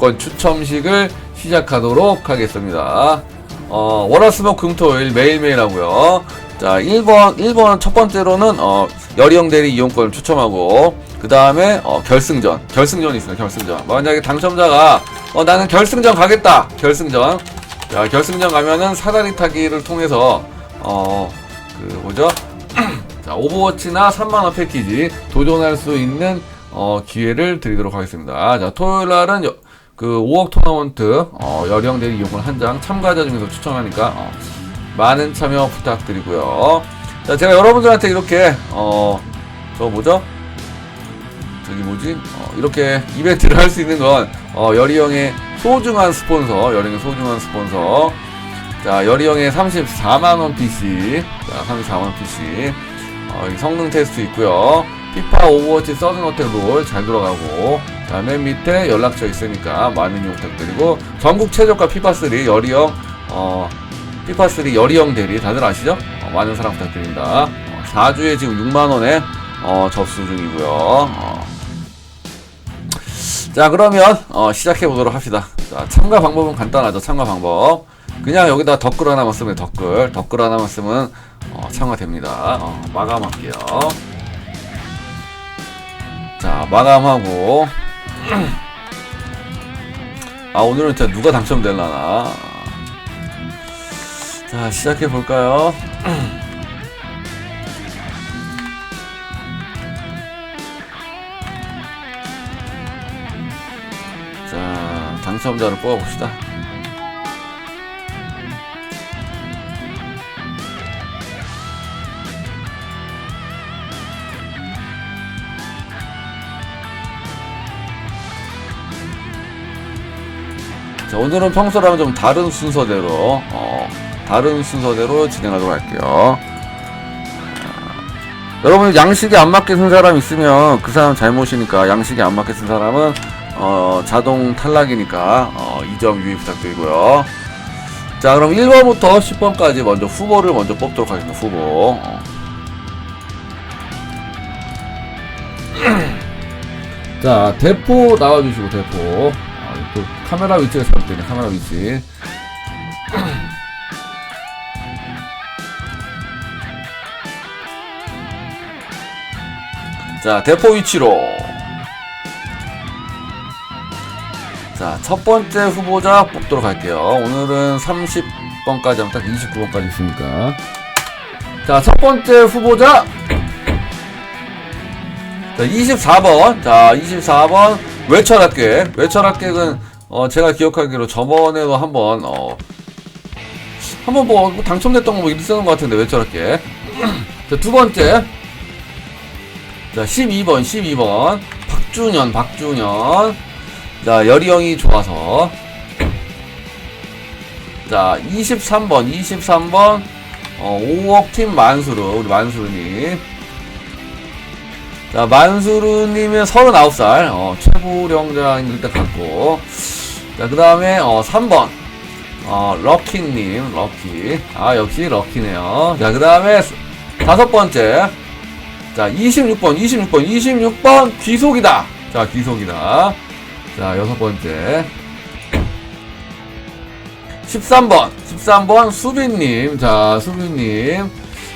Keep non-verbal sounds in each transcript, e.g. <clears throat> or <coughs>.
이용권 추첨식을 시작하도록 하겠습니다. 어, 월화수목 금토일 매일매일 하고요. 자, 1번, 1번 첫 번째로는, 어, 여리형 대리 이용권을 추첨하고, 그 다음에, 어, 결승전. 결승전이 있어요, 결승전. 만약에 당첨자가, 어, 나는 결승전 가겠다! 결승전. 자, 결승전 가면은 사다리 타기를 통해서, 어, 그, 뭐죠? <clears throat> 자, 오버워치나 3만원 패키지 도전할 수 있는, 어, 기회를 드리도록 하겠습니다. 자, 토요일 날은, 여- 그 5억 토너먼트 어, 여령 대리 이용권 한 장 참가자 중에서 추첨하니까 어, 많은 참여 부탁드리고요. 자, 제가 여러분들한테 이렇게 어, 저 뭐죠? 저기 뭐지? 어, 이렇게 이벤트를 할 수 있는 건 어, 여리형의 소중한 스폰서, 여리형의 소중한 스폰서. 자, 여리형의 34만 원 PC, 자, 34만 원 PC. 어, 이 성능 테스트 있고요. 피파 오버워치 서든 어택 롤잘 돌아가고 자, 맨 밑에 연락처 있으니까 많은 이용 부탁드리고 전국 최저가 피파3 여리형 어, 피파3 여리형 대리 다들 아시죠? 어, 많은 사랑 부탁드립니다. 어, 4주에 지금 6만원에 어, 접수 중이고요. 어. 자 그러면 어, 시작해 보도록 합시다. 자, 참가 방법은 간단하죠. 참가 방법. 그냥 여기다 댓글 하나만 쓰면 댓글 댓글 하나만 쓰면 어, 참가됩니다. 어, 마감할게요. 자 마감하고 아 오늘은 진짜 누가 당첨될라나? 자 시작해 볼까요? 자 당첨자를 뽑아봅시다 오늘은 평소랑 좀 다른 순서대로, 어, 다른 순서대로 진행하도록 할게요. 자, 여러분, 양식에 안 맞게 쓴 사람 있으면 그 사람 잘못이니까 양식에 안 맞게 쓴 사람은, 어, 자동 탈락이니까, 어, 2점 유의 부탁드리고요. 자, 그럼 1번부터 10번까지 먼저 후보를 먼저 뽑도록 하겠습니다. 후보. 어. <clears throat> 자, 대포 나와주시고, 대포. 아, 또 카메라 위치가 잘못되네, 카메라 위치. <clears throat> 자, 대포 위치로. 자, 첫 번째 후보자 뽑도록 할게요. 오늘은 30번까지 하면 딱 29번까지 있으니까. 자, 첫 번째 후보자. <clears throat> 자, 24번. 자, 24번. 외철학계. 외철학계는, 어, 제가 기억하기로 저번에도 한 번, 어, 한번 뭐, 뭐 당첨됐던 거뭐 있었던 것 같은데, 외철학계. <clears throat> 자, 두 번째. 자, 12번, 12번. 박준현, 박준현. 자, 여리형이 좋아서. 자, 23번, 23번. 어, 5억 팀 만수르, 우리 만수르님. 자, 만수르님은 39살, 어, 최고령장 일단 갖고. 자, 그 다음에, 어, 3번. 어, 럭키님, 럭키. 아, 역시 럭키네요. 자, 그 다음에, 다섯 번째. 자, 26번, 26번, 26번, 귀속이다. 자, 귀속이다. 자, 여섯 번째. 13번, 13번, 수빈님. 자, 수빈님.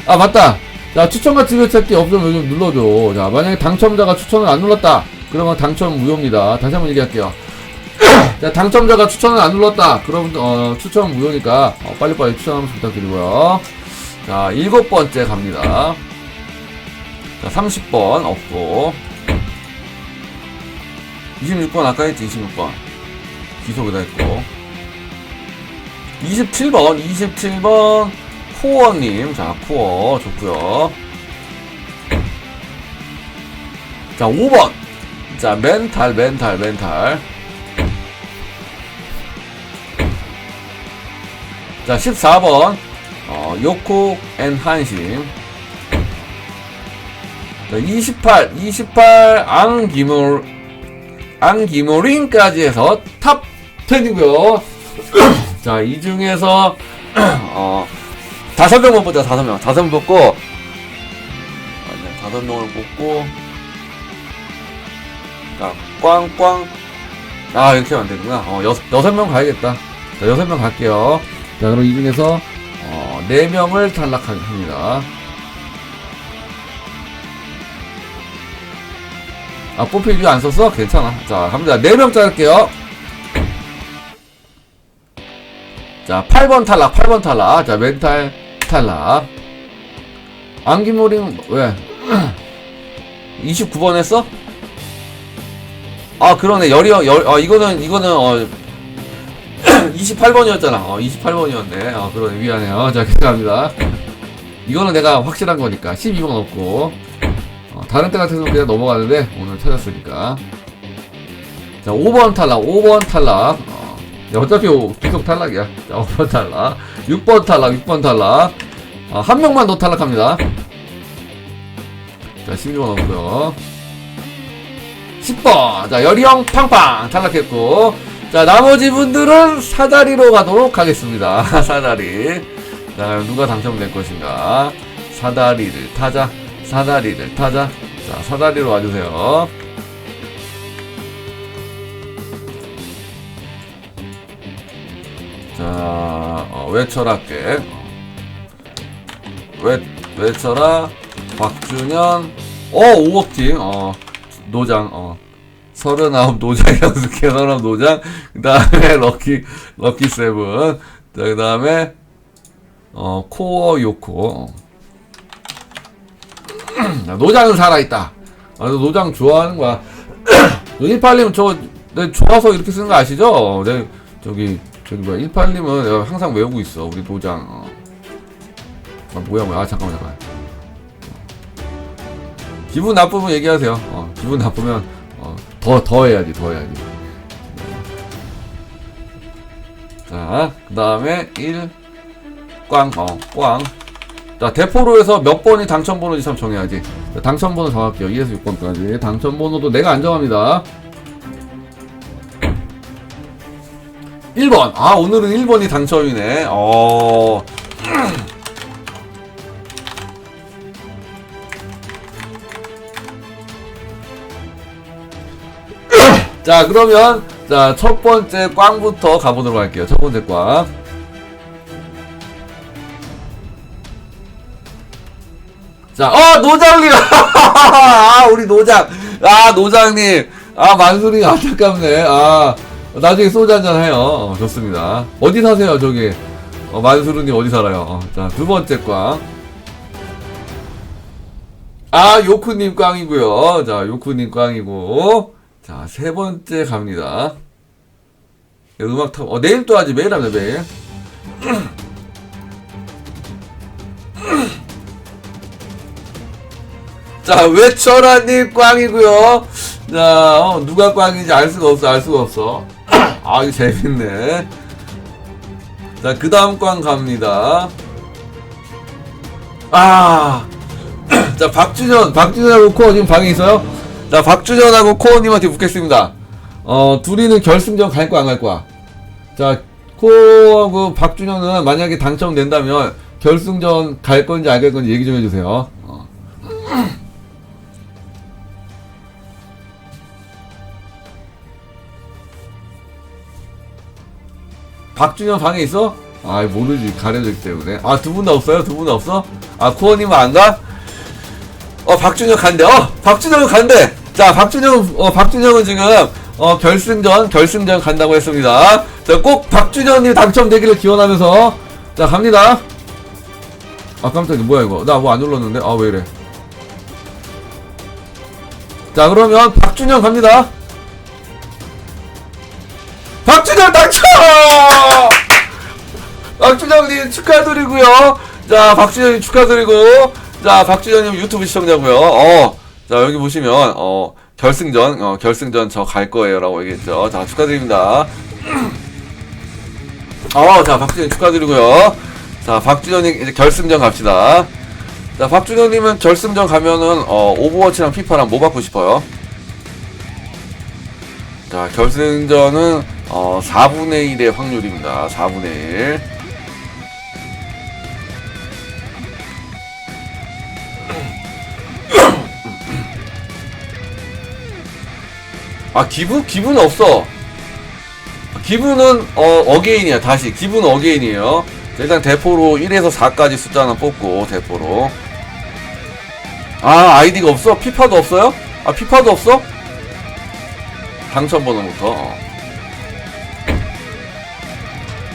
아, 맞다. 자, 추천과 지배찾기 없으면 요즘 눌러줘. 자, 만약에 당첨자가 추천을 안 눌렀다. 그러면 당첨 무효입니다. 다시 한번 얘기할게요. <coughs> 자, 당첨자가 추천을 안 눌렀다. 그럼, 어, 추천 무효니까, 어, 빨리빨리 추천 한번 부탁드리고요. 자, 일곱 번째 갑니다. 자, 30번 없고. 26번 아까 했지, 26번. 기속이다 했고. 27번, 27번, 코어님. 자, 코어. 좋고요 자, 5번. 자, 멘탈, 멘탈, 멘탈. 자, 14번. 어, 요코 앤 한심. 자, 28, 28, 앙기몰, 앙기몰린까지 해서 탑 10이고요. <clears throat> 자, 이 중에서, <clears throat> 어, 다섯 명만 뽑자, 다섯 명. 다섯 명 뽑고, 아니, 다섯 명을 뽑고, 자, 꽝꽝, 아, 이렇게 하면 안 되구나. 어, 여, 여섯 명 가야겠다. 자, 여섯 명 갈게요. 자, 그럼 이 중에서, 어, 네 명을 탈락합니다. 아, 뽑힐 이유 안 썼어? 괜찮아. 자, 갑니다. 네 명 자를게요. 자, 8번 탈락, 8번 탈락. 자, 멘탈 탈락. 안기모링, 왜? <clears throat> 29번 했어? 아, 그러네. 열이요, 열, 아, 이거는, 이거는, 어, <clears throat> 28번이었잖아. 어, 28번이었네. 어, 그러네. 미안해요. 자, 죄송합니다. <clears throat> 이거는 내가 확실한 거니까. 12번 없고. 어, 다른 때 같아서는 그냥 넘어가는데, 오늘 찾았으니까. 자, 5번 탈락, 5번 탈락. 어, 야, 어차피 오- 계속 탈락이야. 자, 5번 탈락. 6번 탈락, 6번 탈락. 아, 한 명만 더 탈락합니다. 자, 12번 없고요. 10번. 자, 여리형 팡팡 탈락했고. 자, 나머지 분들은 사다리로 가도록 하겠습니다. <laughs> 사다리. 자, 누가 당첨될 것인가. 사다리를 타자. 사다리를 타자. 자, 사다리로 와주세요. 게 외, 외쳐라 박준현. 어 5억팀. 어 노장 어. 서른아홉 노장이라고 쓸게 서른아홉 노장. 그 다음에 <laughs> 럭키 럭키 세븐. 그 다음에 어 코어 요코. 어. 자, <clears throat> 노장은 살아있다. 아, 너 노장 좋아하는 거야. 182님 <clears throat> 저 내 좋아서 이렇게 쓰는 거 아시죠? 내 저기 저기 뭐야 182님은 내가 항상 외우고 있어. 우리 노장. 어. 아 뭐야 뭐야. 아 잠깐만 잠깐 기분 나쁘면 얘기하세요. 어 기분 나쁘면 어 더 더 해야지 더 해야지. 자그 다음에 1꽝어꽝자 대포로에서 몇 번이 당첨번호인지 참 정해야지. 자, 당첨번호 정할게요. 2에서 6번까지. 당첨번호도 내가 안 정합니다 1번 아 오늘은 1번이 당첨이네 어 <clears throat> 자 그러면 자 첫 번째 꽝부터 가보도록 할게요 첫 번째 꽝 자, 어, 노장님! <laughs> 아, 우리 노장! 아, 노장님! 아, 만수리 안타깝네. 아, 나중에 소주 한잔 해요. 어, 좋습니다. 어디 사세요, 저기? 어, 만수르님 어디 살아요? 어, 자, 두 번째 꽝. 아, 요쿠님 꽝이고요 자, 요쿠님 꽝이고. 자, 세 번째 갑니다. 야, 음악 타, 어, 내일 또 하지, 매일 합니다, 매일. <clears throat> 자, 외쳐라님 꽝이고요 자, 어, 누가 꽝인지 알 수가 없어, 알 수가 없어. <coughs> 아, 이거 재밌네. 자, 그 다음 꽝 갑니다. 아, <coughs> 자, 박준현, 박준현하고 코어 지금 방에 있어요? 자, 박준현하고 코어님한테 묻겠습니다. 어, 둘이는 결승전 갈 거야, 안 갈 거야? 자, 코어하고 박준현은 만약에 당첨된다면 결승전 갈 건지 안 갈 건지 얘기 좀 해주세요. 어. 박준현 방에 있어? 아 모르지. 가려졌기 때문에. 아 두 분 다 없어요? 두 분 다 없어? 아 코어님은 안 가? 어 박준현 간대. 어 박준현은 간대. 자 박준현 어 박준현은 지금 어 결승전 결승전 간다고 했습니다. 자 꼭 박준현이 당첨되기를 기원하면서. 자 갑니다. 아 깜짝이야. 뭐야 이거? 나 뭐 안 눌렀는데? 아 왜 이래? 자 그러면 박준현 갑니다 박준현 당첨! 박준현님 축하드리고요. 자, 박준현님 축하드리고, 자, 박준현님 유튜브 시청자고요. 어, 자 여기 보시면 어 결승전, 어 결승전 저 갈 거예요라고 얘기했죠. 자 축하드립니다. <clears throat> 어, 자 박준현 축하드리고요. 자, 박준현님 이제 결승전 갑시다. 자, 박준현님은 결승전 가면은 어 오버워치랑 피파랑 뭐 받고 싶어요? 자, 결승전은 어 4분의 1의 확률입니다. 4분의 1. 아 기부? 기부는 없어 기분은 어, 어게인이야 다시 기분 어게인이에요 자, 일단 대포로 1에서 4까지 숫자 하나 뽑고 대포로 아 아이디가 없어? 피파도 없어요? 아 피파도 없어? 당첨 번호부터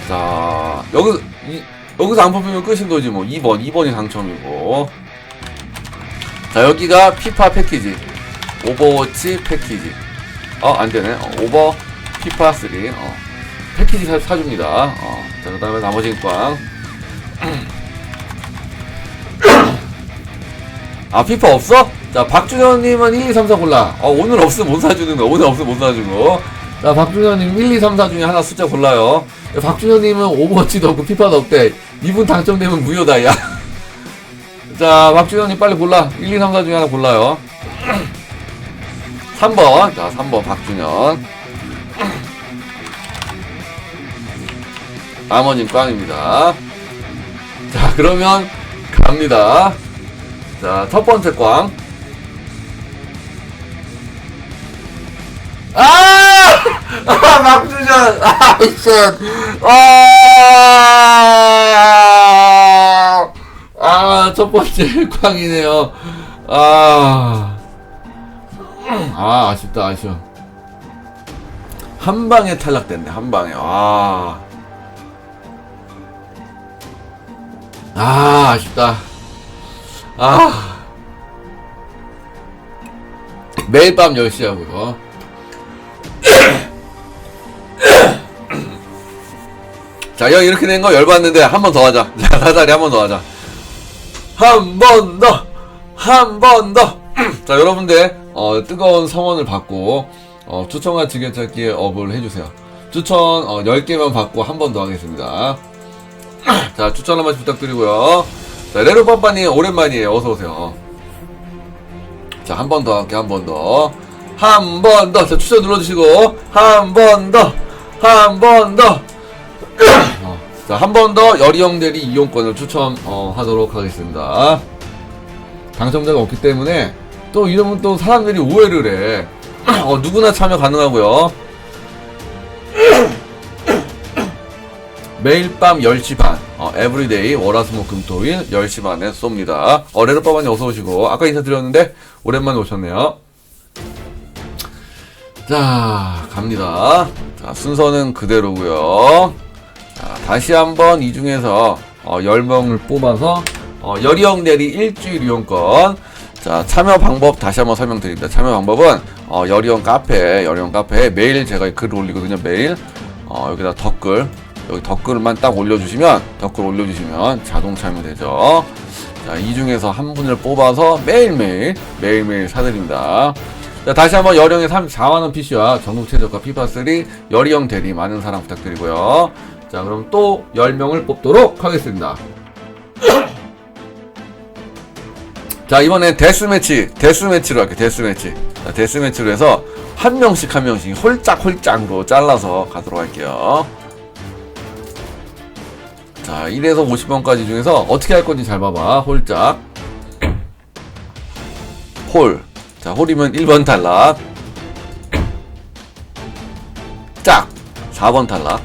자 여기서 이, 여기서 안 뽑히면 끝인 거지 뭐. 2번 2번이 당첨이고. 자 여기가 피파 패키지. 오버워치 패키지. 어 안 되네. 어, 오버 피파 3 어. 패키지 사, 사줍니다. 어. 자 그 다음에 나머지 꽝. <coughs> 아 피파 없어? 자 박준현님은 1, 2, 3, 4 골라. 어 오늘 없으면 못 사주는 거 오늘 없으면 못 사주고 자 박준현님 1, 2, 3, 4 중에 하나 숫자 골라요 박준현님은 오버워치도 없고 피파도 없대 이분 당첨되면 무효다 야 <laughs> 자, 박준현님 빨리 골라. 1, 2, 3, 4 중에 하나 골라요. <clears throat> 3번. 자, 3번 박준현. <clears throat> 나머진 꽝입니다. 자, 그러면 갑니다. 자, 첫 번째 꽝. 아! 아, 박준현! 아, 씨! 아! 아, 첫 번째 <laughs> 꽝이네요. 아. 아, 아쉽다, 아쉬워. 한 방에 탈락됐네, 한 방에. 아. 아, 아쉽다. 아. 매일 밤 10시 하고요. <coughs> 자, 형 이렇게 된 거 열받는데 한 번 더 하자. <laughs> 자, 사자리 한 번 더 하자. 한 번 더! 한 번 더! <coughs> 자, 여러분들, 어, 뜨거운 성원을 받고, 어, 추천과 지게찾기에 업을 해주세요. 추천, 어, 10개만 받고 한 번 더 하겠습니다. <coughs> 자, 추천 한 번씩 부탁드리고요. 자, 레로빠빠님, 오랜만이에요. 어서오세요. 자, 한 번 더 할게, 한번 더. 한 번 더! 자, 추천 눌러주시고, 한 번 더! 한 번 더! <coughs> 어, 자, 한 번 더 여리형 대리 이용권을 추천하도록 하겠습니다. 당첨자가 없기 때문에 또 이러면 또 사람들이 오해를 해. 어, 누구나 참여 가능하고요. <coughs> 매일 밤 10시 반, 어, 에브리데이, 월화수목 금토일 10시 반에 쏩니다. 어, 레르빠반이 어서 오시고, 아까 인사드렸는데, 오랜만에 오셨네요. 자, 갑니다. 자, 순서는 그대로고요. 자, 다시 한번 이 중에서 어, 10명을 뽑아서 어, 여리형 대리 일주일 이용권. 자 참여 방법 다시 한번 설명드립니다. 참여 방법은 어, 여리형 카페 여리형 카페에 매일 제가 글을 올리거든요 매일. 어, 여기다 댓글. 여기 댓글만 딱 올려주시면 댓글 올려주시면 자동 참여되죠. 자 이 중에서 한 분을 뽑아서 매일매일 매일매일 사드립니다 자, 다시 한번 여령의 34만원 PC와 전국 최저가 피파3 여리형 대리 많은 사랑 부탁드리고요. 자, 그럼 또 10명을 뽑도록 하겠습니다. 자, 이번엔 데스매치, 데스매치로 할게요, 데스매치. 자, 데스매치로 해서 한 명씩 한 명씩 홀짝홀짝으로 잘라서 가도록 할게요. 자, 1에서 50번까지 중에서 어떻게 할 건지 잘 봐봐. 홀짝. 홀. 자, 홀이면 1번 탈락. 짝. 4번 탈락.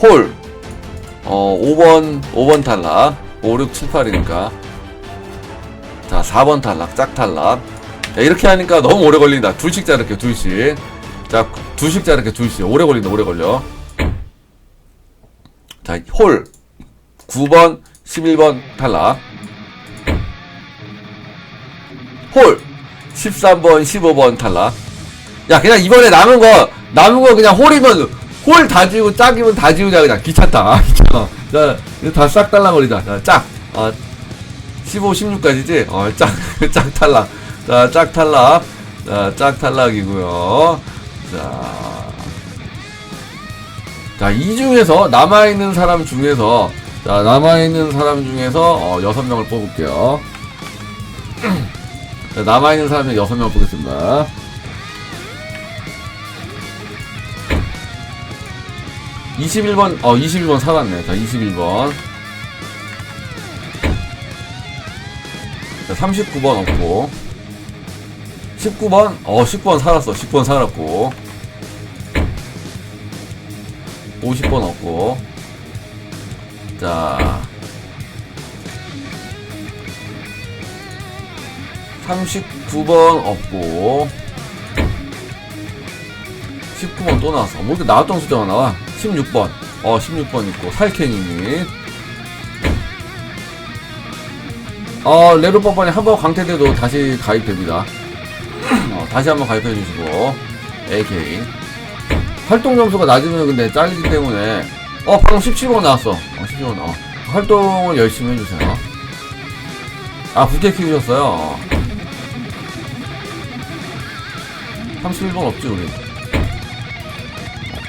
홀. 어, 5번, 5번 탈락. 5, 6, 7, 8이니까. 자, 4번 탈락. 짝 탈락. 자, 이렇게 하니까 너무 오래 걸린다. 둘씩 자를게요, 둘씩. 자, 둘씩 자를게요, 둘씩. 오래 걸린다, 오래 걸려. 자, 홀. 9번, 11번 탈락. 홀. 13번 15번 탈락. 야 그냥 이번에 남은 거 남은 거 그냥 홀이면 홀 다 지우고 짝이면 다 지우자 그냥. 귀찮다. 아, 귀찮아. 자 이거 다 싹 달라버리자 자짝. 어, 15 16까지지? 어 짝 짝 탈락. 자 짝 탈락. 자 짝 탈락이고요. 자 자 이 중에서 남아있는 사람 중에서 자 남아있는 사람 중에서 어, 6명을 뽑을게요 <clears throat> 자, 남아있는 사람이 6명 보겠습니다. 21번, 어, 21번 사놨네. 자, 21번. 자, 삼십구 번 없고. 19번? 어, 십구 번 살았어. 10번 살았고. 50번 없고. 자, 39번 없고. 19번 또 나왔어. 뭐 이렇게 나왔던 숫자가 나와? 16번. 어, 16번 있고. 살쾡이님. 어, 레벨 뻔뻔이 한번 강퇴돼도 다시 가입됩니다. 어, 다시 한번 가입해 주시고. AK. 활동 점수가 낮으면 근데 잘리기 때문에. 어, 방금 17번 나왔어. 어, 17번, 어. 활동을 열심히 해주세요. 아, 부캐 키우셨어요? 31번 없지, 우리.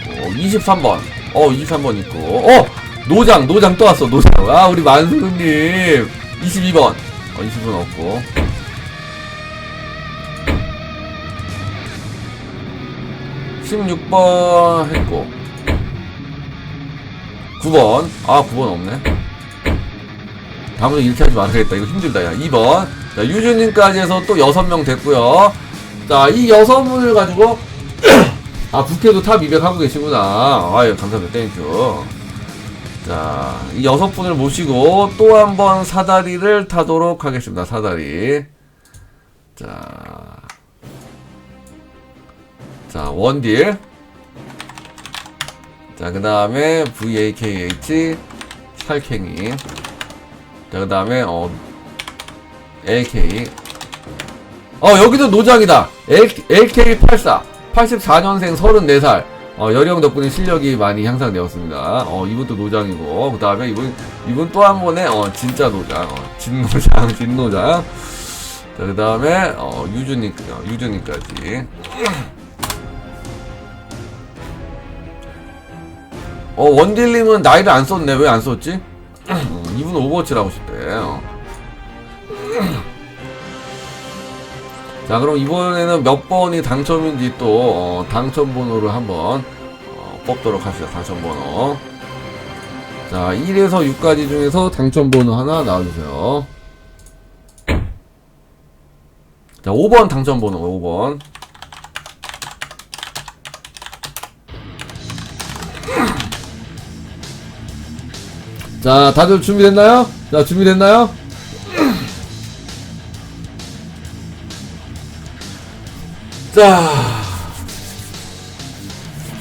어, 23번. 어, 23번 있고. 어! 노장, 노장 또 왔어, 노장. 아, 우리 만수르님. 22번. 어, 20번 없고. 십육 번 했고. 9번. 아, 9번 없네. 다음부터 이렇게 하지 말아야겠다. 이거 힘들다, 야. 2번. 자, 유주님까지 해서 또 6명 됐고요 자, 이 6분을 가지고, <clears throat> 아, 국회도 탑 200 하고 계시구나. 아유, 감사합니다. 땡큐. 자, 이 여섯 분을 모시고 또 한 번 사다리를 타도록 하겠습니다. 사다리. 자. 자, 원딜. 자, 그 다음에 VAKH 살쾡이. 자, 그 다음에, 어, LK. 어, 여기도 노장이다. LK84. 84년생 34살. 어, 여령 덕분에 실력이 많이 향상되었습니다. 어, 이분도 노장이고, 그 다음에 이분, 이분 또 한 번에, 어, 진짜 노장. 어, 진노장, 진노장. 자, 그 다음에, 어, 유주님, 어, 유주님까지. 어, 원딜님은 나이를 안 썼네. 왜 안 썼지? 어, 이분 오버워치를 하고 싶대. 어. 자, 그럼 이번에는 몇 번이 당첨인지 또, 어, 당첨번호를 한번, 어, 뽑도록 합시다. 당첨번호. 자, 1에서 6까지 중에서 당첨번호 하나 나와주세요. 자, 5번 당첨번호, 5번. 자, 다들 준비됐나요? 자, 준비됐나요? 자,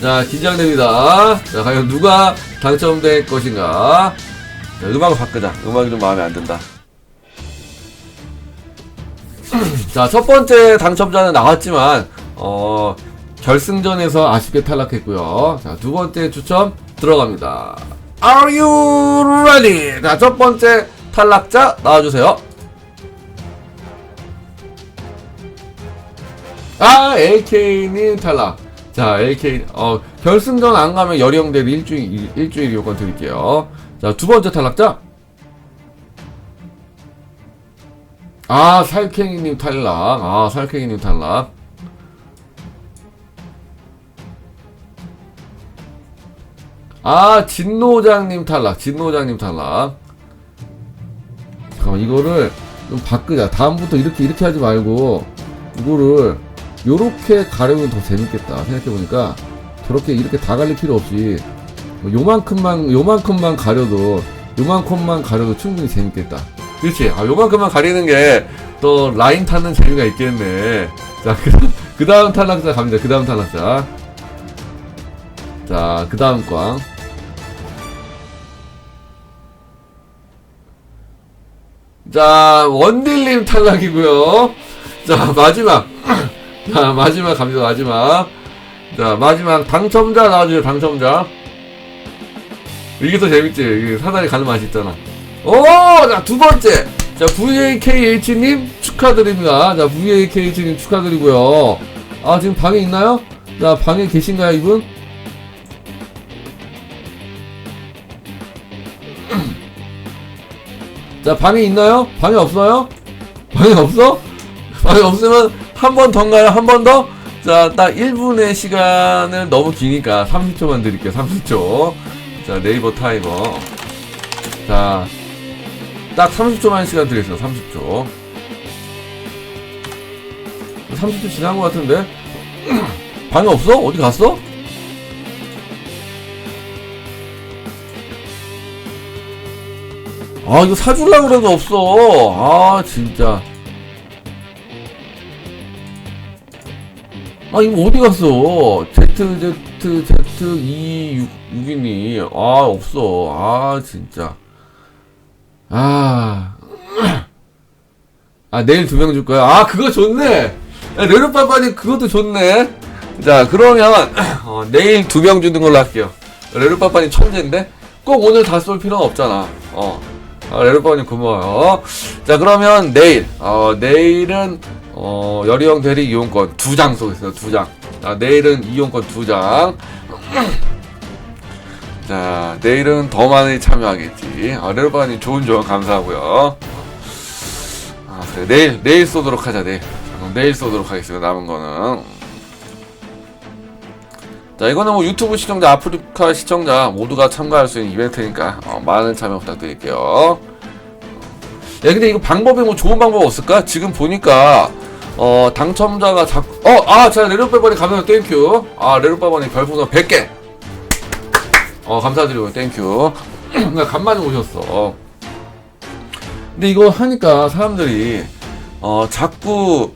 자, 긴장됩니다. 자, 과연 누가 당첨될 것인가? 자, 음악을 바꾸자. 음악이 좀 마음에 안 든다. <clears throat> 자, 첫 번째 당첨자는 나왔지만, 어, 결승전에서 아쉽게 탈락했고요. 자, 두 번째 추첨 들어갑니다. Are you ready? 자, 첫 번째 탈락자 나와주세요. 아, LK님 탈락. 자, LK, 어, 결승전 안 가면 여령대리 일주일, 일주일 요건 드릴게요. 자, 두 번째 탈락자. 아, 살쾡이님 탈락. 아, 살쾡이님 탈락. 아, 진노장님 탈락. 진노장님 탈락. 잠깐만, 이거를 좀 바꾸자. 다음부터 이렇게, 이렇게 하지 말고, 이거를, 요렇게 가려면 더 재밌겠다. 생각해보니까, 저렇게 이렇게 다 갈릴 필요 없이, 뭐 요만큼만, 요만큼만 가려도, 요만큼만 가려도 충분히 재밌겠다. 그렇지. 아, 요만큼만 가리는 게, 또, 라인 타는 재미가 있겠네. 자, 그, 다음- 그 다음 탈락자 갑니다. 그 다음 탈락자. 자, 그 다음 꽝. 자, 원딜님 탈락이고요. 자, 마지막. 자, 마지막 갑니다. 마지막. 자, 마지막 당첨자 나와주세요. 당첨자. 이게 더 재밌지. 이게 사다리 가는 맛이 있잖아. 오! 자, 두 번째. 자, VAKH님 축하드립니다. 자, VAKH님 축하드리고요. 아, 지금 방에 있나요? 자, 방에 계신가요, 이분? 자, 방에 있나요? 방에 없어요? 방에 없어? 방에 없으면 한 번 더인가요? 한 번 더? 자, 딱 1분의 시간을 너무 기니까 30초만 드릴게요. 30초. 자, 네이버 타이머. 자, 딱 30초만 시간 드리겠습니다. 30초. 30초 지난 것 같은데? <clears throat> 방이 없어? 어디 갔어? 아, 이거 사주려고 그래도 없어. 아, 진짜. 아 이거 어디 갔어 Z Z Z 2 6 6이니 아 없어 아 진짜 아 아, 내일 두 명 줄 거야? 아, 그거 좋네! 야, 레르빠빠님, 그것도 좋네? 자, 그러면, <clears throat> 어, 내일 두 명 주는 걸로 할게요. 레르빠빠님 천재인데? 꼭 오늘 다 쏠 필요는 없잖아. 어. 아, 레르빠빠님 고마워요. 자, 그러면 내일, 어, 내일은, 어, 여리형 대리 이용권 두 장 쏘겠어요, 두 장. 자, 내일은 이용권 두 장. 자, 내일은 더 많이 참여하겠지. 아, 레르빠빠님 좋은 조언 감사하고요. 아, 그래. 내일, 내일 쏘도록 하자, 내일. 어, 내일 쏘도록 하겠습니다, 남은 거는. 자, 이거는 뭐 유튜브 시청자, 아프리카 시청자 모두가 참가할 수 있는 이벤트니까, 어, 많은 참여 부탁드릴게요. 야, 근데 이거 방법이 뭐 좋은 방법 없을까? 지금 보니까, 어, 당첨자가 자꾸, 어, 아, 자, 레로빠버니 감사합니다, 땡큐. 아, 레로빠버니 별풍선 100개. 어, 감사드리고, 땡큐. 그냥 간만에 오셨어. 근데 이거 하니까 사람들이 어 자꾸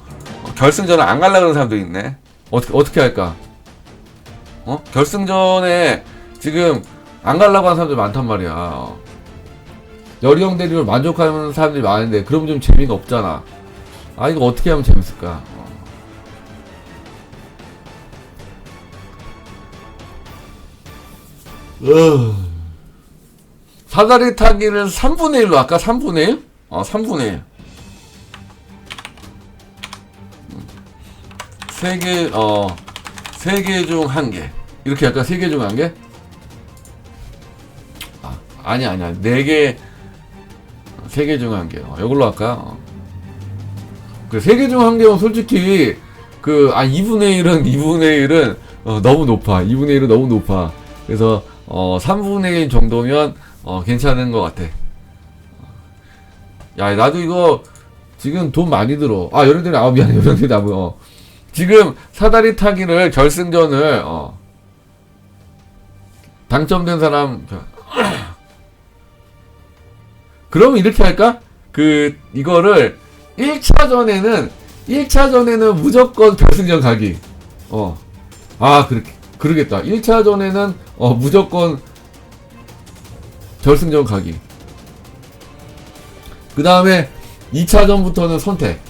결승전을 안 갈라 그러는 사람들이 있네. 어떻게 어떻게 할까? 어 결승전에 지금 안 갈라고 하는 사람들이 많단 말이야. 어. 여리형 대리를 만족하는 사람들이 많은데 그러면 좀 재미가 없잖아. 아 이거 어떻게 하면 재밌을까? 어. 으. 사다리 타기를 3분의 1로 할까? 3분의 1? 어, 3분의 1. 세 개, 어, 세개중한 개. 이렇게 할까? 세개중한 개? 아, 아니, 아니야. 네 개, 세개중한 개. 어, 이걸로 할까? 어. 그, 세개 중 한 개면 솔직히, 그, 아, 2분의 1은, 2분의 1은, 어, 너무 높아. 2분의 1은 너무 높아. 그래서, 어, 3분의 1 정도면, 어, 괜찮은 것 같아. 야, 나도 이거 지금 돈 많이 들어. 아, 여러분들이 아 미안해. 여러분들이 나무. 어. 지금 사다리 타기를 결승전을 어. 당첨된 사람 그러면 이렇게 할까? 그 이거를 1차전에는 1차전에는 무조건 결승전 가기. 어. 아, 그렇게 그러겠다. 1차전에는 어 무조건 결승전 가기. 그 다음에 2차전부터는 선택.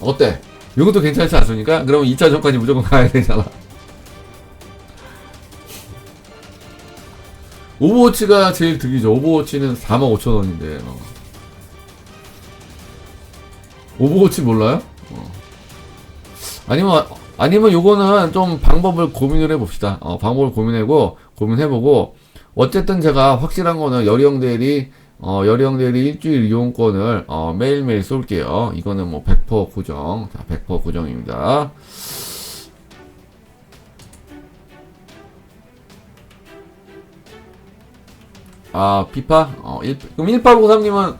어때? 이것도 괜찮지 않습니까? 그러면 2차전까지 무조건 가야 되잖아. 오버워치가 제일 득이죠. 오버워치는 45,000원인데. 어. 오버워치 몰라요? 어. 아니면, 아니면 요거는 좀 방법을 고민을 해봅시다. 어, 방법을 고민해고, 고민해보고, 어쨌든 제가 확실한 거는 여리형 대리 어, 여리형 대리 일주일 이용권을 어, 매일매일 쏠게요. 이거는 뭐 100% 고정. 자, 100% 고정입니다. 아, 피파? 어, 1, 그럼 1853님은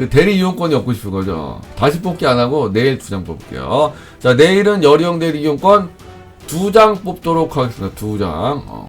그 대리 이용권이 얻고 싶은 거죠. 다시 뽑기 안 하고 내일 두 장 뽑을게요. 자, 내일은 여리형 대리 이용권 두 장 뽑도록 하겠습니다. 두 장. 어.